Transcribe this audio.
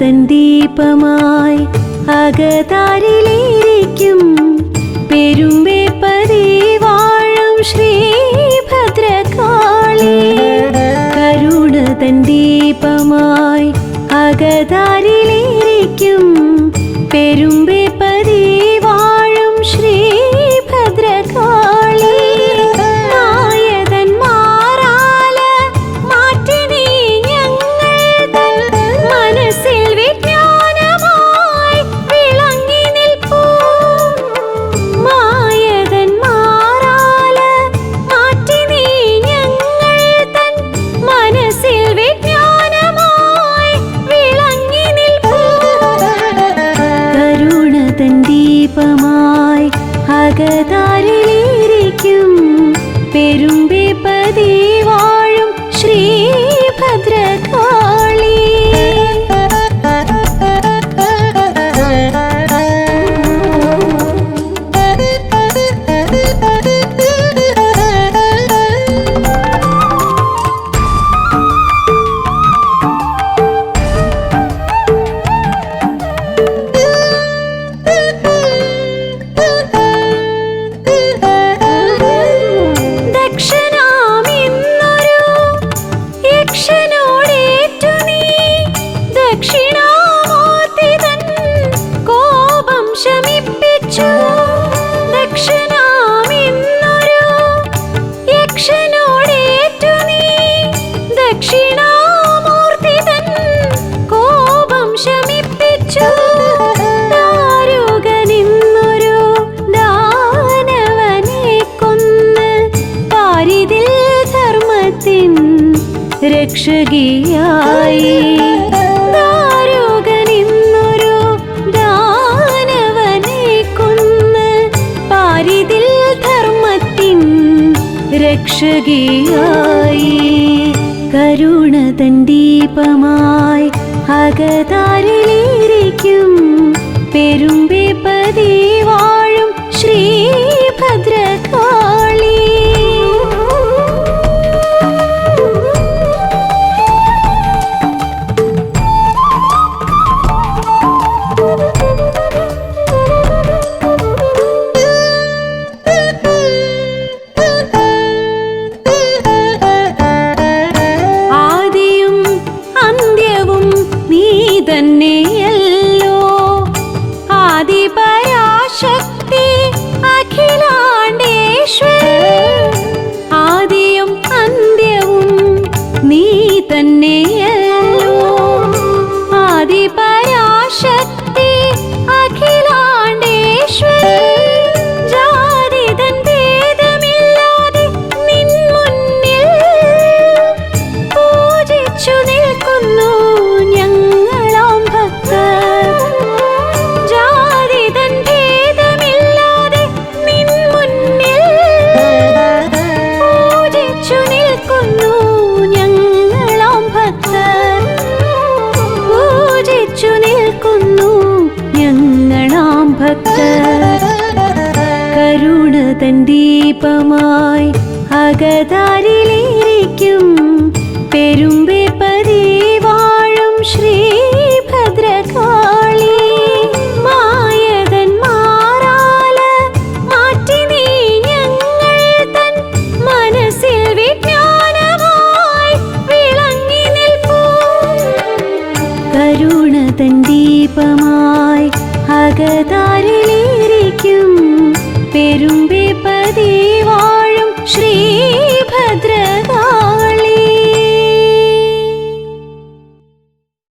കരുണതൻ ദീപമായി അകതാരിലേരിക്കും. പെരുമ്പേ പതിവാഴും ശ്രീഭദ്രകാളി. കരുണതൻ ദീപമായി അകതാരിലേരിക്കും. പെരുമ്പേ കരുണതൻ ദീപമായി രക്ഷകിയായി. ദാരുകനിന്നൊരു ധർമ്മത്തിൻ രക്ഷകിയായി. കരുണതൻ ദീപമായി അകതാരിലിരിക്കും ദീപമായി അകതാരിലിരിക്കും പെരുമ്പേ പതിവാഴും ശ്രീഭദ്രകാളി. മായകൻ മാറാല മാറ്റി നീ ഞങ്ങൾ തൻ മനസ്സിൽ വിജ്ഞാനമായി വിളങ്ങി നിൽപ്പൂ. കരുണതൻ ദീപമായി അകതാരിലിരിക്കും